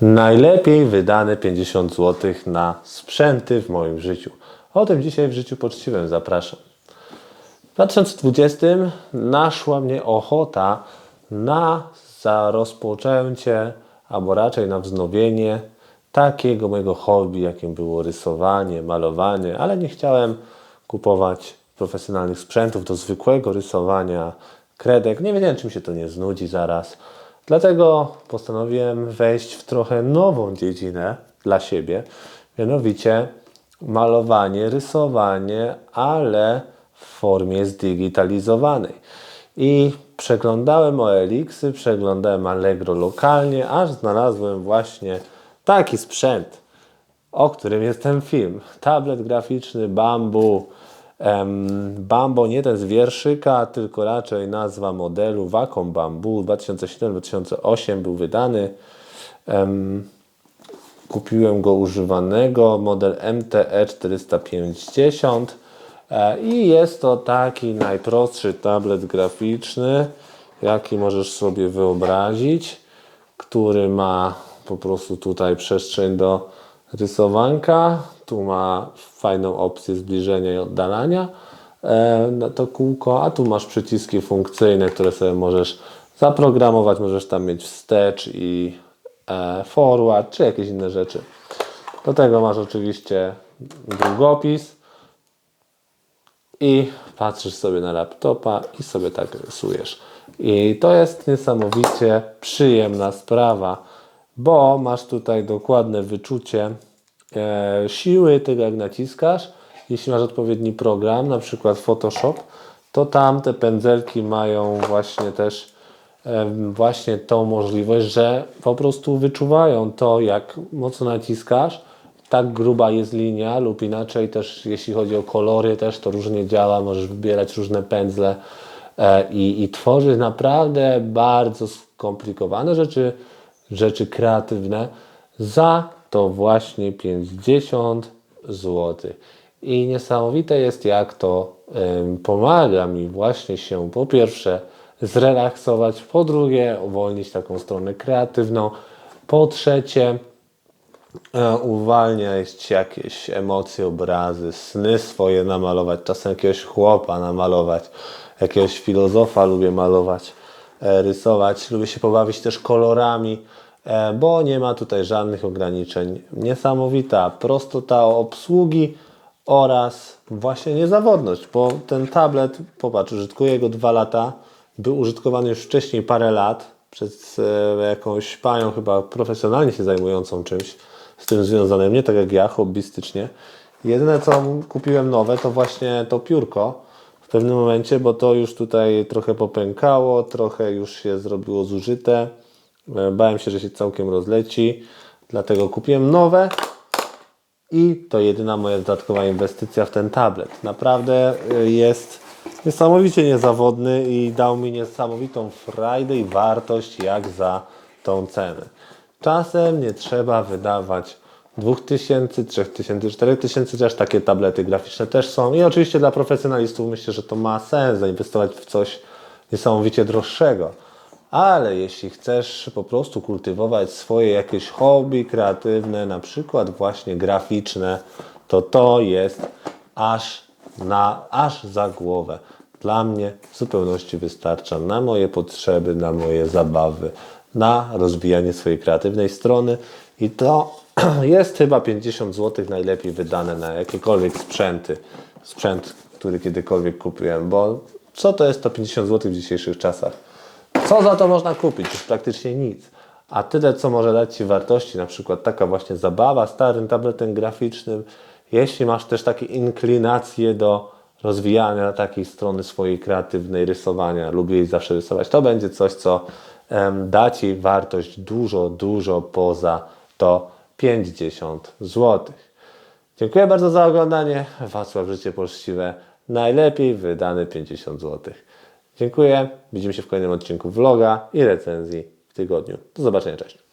Najlepiej wydane 50 zł na sprzęty w moim życiu. O tym dzisiaj w życiu poczciwym zapraszam. W 2020 naszła mnie ochota na rozpoczęcie, albo raczej na wznowienie takiego mojego hobby, jakim było rysowanie, malowanie, ale nie chciałem kupować profesjonalnych sprzętów do zwykłego rysowania kredek. Nie wiedziałem, czy mi się to nie znudzi zaraz. Dlatego postanowiłem wejść w trochę nową dziedzinę dla siebie, mianowicie malowanie, rysowanie, ale w formie zdigitalizowanej. I przeglądałem OLX-y, przeglądałem Allegro lokalnie, aż znalazłem właśnie taki sprzęt, o którym jest ten film. Tablet graficzny Bambu. Bambo nie ten z wierszyka, tylko raczej nazwa modelu Wacom Bambu. 2007-2008 był wydany. Em, Kupiłem go używanego, model MTE 450 e, i jest to taki najprostszy tablet graficzny, jaki możesz sobie wyobrazić, który ma po prostu tutaj przestrzeń do rysowanka, tu ma fajną opcję zbliżenia i oddalania e, na to kółko, a tu masz przyciski funkcyjne, które sobie możesz zaprogramować, możesz tam mieć wstecz i e, forward, czy jakieś inne rzeczy. Do tego masz oczywiście długopis i patrzysz sobie na laptopa i sobie tak rysujesz. I to jest niesamowicie przyjemna sprawa, bo masz tutaj dokładne wyczucie siły tego jak naciskasz. Jeśli masz odpowiedni program, na przykład Photoshop, to tam te pędzelki mają właśnie też em, właśnie tą możliwość, że po prostu wyczuwają to, jak mocno naciskasz, tak gruba jest linia, lub inaczej też, jeśli chodzi o kolory, też to różnie działa, możesz wybierać różne pędzle e, i, i tworzyć naprawdę bardzo skomplikowane rzeczy, rzeczy kreatywne za to właśnie 50 zł. I niesamowite jest, jak to pomaga mi właśnie się po pierwsze zrelaksować, po drugie uwolnić taką stronę kreatywną, po trzecie e, uwalniać jakieś emocje, obrazy, sny swoje namalować, czasem jakiegoś chłopa namalować, jakiegoś filozofa lubię malować, e, rysować, lubię się pobawić też kolorami, bo nie ma tutaj żadnych ograniczeń. Niesamowita prostota obsługi oraz właśnie niezawodność, bo ten tablet, popatrz, użytkuję go dwa lata, był użytkowany już wcześniej parę lat przez e, jakąś panią chyba profesjonalnie się zajmującą czymś z tym związanym, nie tak jak ja, hobbystycznie. Jedyne co kupiłem nowe to właśnie to piórko w pewnym momencie, bo to już tutaj trochę popękało, trochę już się zrobiło zużyte. E, Bałem się, że się całkiem rozleci, dlatego kupiłem nowe. I to jedyna moja dodatkowa inwestycja w ten tablet. Naprawdę y, jest niesamowicie niezawodny i dał mi niesamowitą frajdę i wartość jak za tą cenę. Czasem nie trzeba wydawać 2000, 3000, 4000, chociaż takie tablety graficzne też są. I oczywiście dla profesjonalistów myślę, że to ma sens zainwestować w coś niesamowicie droższego. Ale jeśli chcesz po prostu kultywować swoje jakieś hobby kreatywne, na przykład właśnie graficzne, to to jest aż na aż za głowę. Dla mnie w zupełności wystarcza na moje potrzeby, na moje zabawy, na rozwijanie swojej kreatywnej strony i to jest chyba 50 zł najlepiej wydane na jakiekolwiek sprzęty, sprzęt, który kiedykolwiek kupiłem, bo co to jest to 50 zł w dzisiejszych czasach? Co za to można kupić? Już praktycznie nic. A tyle, co może dać Ci wartości, na przykład taka właśnie zabawa starym tabletem graficznym, jeśli masz też takie inklinacje do rozwijania takiej strony swojej kreatywnej, rysowania, lubię jej zawsze rysować, to będzie coś, co em, da Ci wartość dużo, dużo poza to 50 zł. Dziękuję bardzo za oglądanie. Wacław Życie Poczciwe. Najlepiej wydane 50 zł. Dziękuję. Widzimy się w kolejnym odcinku vloga i recenzji w tygodniu. Do zobaczenia. Cześć.